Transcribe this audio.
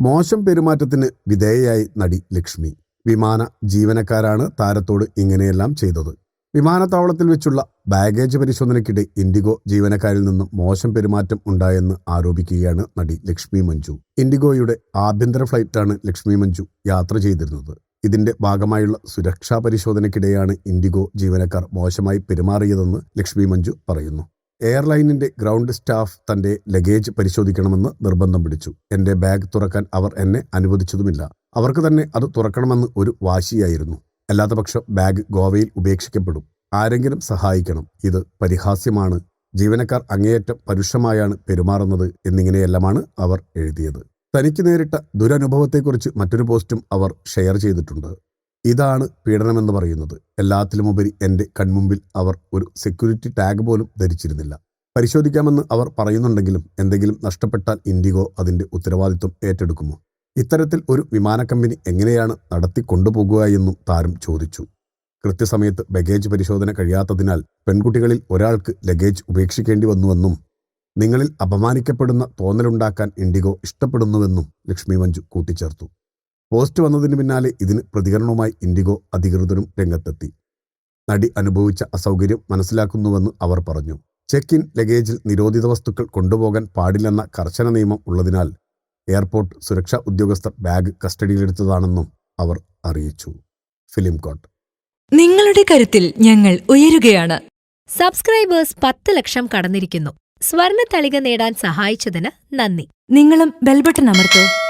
മോശം പെരുമാറ്റത്തിന് വിധേയയായി നടി ലക്ഷ്മി. വിമാന ജീവനക്കാരാണ് താരത്തോട് ഇങ്ങനെയെല്ലാം ചെയ്തത്. വിമാനത്താവളത്തിൽ വെച്ചുള്ള ബാഗേജ് പരിശോധനയ്ക്കിടെ ഇൻഡിഗോ ജീവനക്കാരിൽ നിന്നും മോശം പെരുമാറ്റം ഉണ്ടായെന്ന് ആരോപിക്കുകയാണ് നടി ലക്ഷ്മി മഞ്ജു. ഇൻഡിഗോയുടെ ആഭ്യന്തര ഫ്ലൈറ്റാണ് ലക്ഷ്മി മഞ്ജു യാത്ര ചെയ്തിരുന്നത്. ഇതിന്റെ ഭാഗമായുള്ള സുരക്ഷാ പരിശോധനയ്ക്കിടെയാണ് ഇൻഡിഗോ ജീവനക്കാർ മോശമായി പെരുമാറിയതെന്ന് ലക്ഷ്മി മഞ്ജു പറയുന്നു. എയർലൈനിന്റെ ഗ്രൗണ്ട് സ്റ്റാഫ് തന്റെ ലഗേജ് പരിശോധിക്കണമെന്ന് നിർബന്ധം പിടിച്ചു. എന്റെ ബാഗ് തുറക്കാൻ അവർ എന്നെ അനുവദിച്ചതുമില്ല. അവർക്ക് തന്നെ അത് തുറക്കണമെന്ന് ഒരു വാശിയായിരുന്നു. അല്ലാത്തപക്ഷം ബാഗ് ഗോവയിൽ ഉപേക്ഷിക്കപ്പെടും. ആരെങ്കിലും സഹായിക്കണം. ഇത് പരിഹാസ്യമാണ്. ജീവനക്കാർ അങ്ങേയറ്റം പരുഷമായാണ് പെരുമാറുന്നത് എന്നിങ്ങനെയെല്ലാമാണ് അവർ എഴുതിയത്. തനിക്ക് നേരിട്ട ദുരനുഭവത്തെക്കുറിച്ച് മറ്റൊരു പോസ്റ്റും അവർ ഷെയർ ചെയ്തിട്ടുണ്ട്. ഇതാണ് പീഡനമെന്ന് പറയുന്നത്. എല്ലാത്തിലുമുപരി എന്റെ കൺമുമ്പിൽ അവർ ഒരു സെക്യൂരിറ്റി ടാഗ് പോലും ധരിച്ചിരുന്നില്ല. പരിശോധിക്കാമെന്ന് അവർ പറയുന്നുണ്ടെങ്കിലും എന്തെങ്കിലും നഷ്ടപ്പെട്ടാൽ ഇൻഡിഗോ അതിന്റെ ഉത്തരവാദിത്വം ഏറ്റെടുക്കുമോ? ഇത്തരത്തിൽ ഒരു വിമാന കമ്പനി എങ്ങനെയാണ് നടത്തിക്കൊണ്ടുപോകുക എന്നും താരം ചോദിച്ചു. കൃത്യസമയത്ത് ബഗേജ് പരിശോധന കഴിയാത്തതിനാൽ പെൺകുട്ടികളിൽ ഒരാൾക്ക് ലഗേജ് ഉപേക്ഷിക്കേണ്ടി വന്നുവെന്നും നിങ്ങളിൽ അപമാനിക്കപ്പെടുന്ന തോന്നലുണ്ടാക്കാൻ ഇൻഡിഗോ ഇഷ്ടപ്പെടുന്നുവെന്നും ലക്ഷ്മി മഞ്ജു കൂട്ടിച്ചേർത്തു. പോസ്റ്റ് വന്നതിന് പിന്നാലെ ഇതിന് പ്രതികരണവുമായി ഇൻഡിഗോ അധികൃതരും രംഗത്തെത്തി. നടി അനുഭവിച്ച അസൗകര്യം മനസ്സിലാക്കുന്നുവെന്ന് അവർ പറഞ്ഞു. ചെക്ക് ഇൻ ലഗേജിൽ നിരോധിത വസ്തുക്കൾ കൊണ്ടുപോകാൻ പാടില്ലെന്ന കർശന നിയമം ഉള്ളതിനാൽ എയർപോർട്ട് സുരക്ഷാ ഉദ്യോഗസ്ഥർ ബാഗ് കസ്റ്റഡിയിലെടുത്തതാണെന്നും അവർ അറിയിച്ചു. Film coat. നിങ്ങളുടെ കരുത്തിൽ ഞങ്ങൾ ഉയരുകയാണ്. സബ്സ്ക്രൈബേഴ്സ് പത്ത് ലക്ഷം കടന്നിരിക്കുന്നു. സ്വർണ തളിക നേടാൻ സഹായിച്ചതിന് നന്ദി. നിങ്ങളും ബെൽബട്ടൺ അമർത്തോ.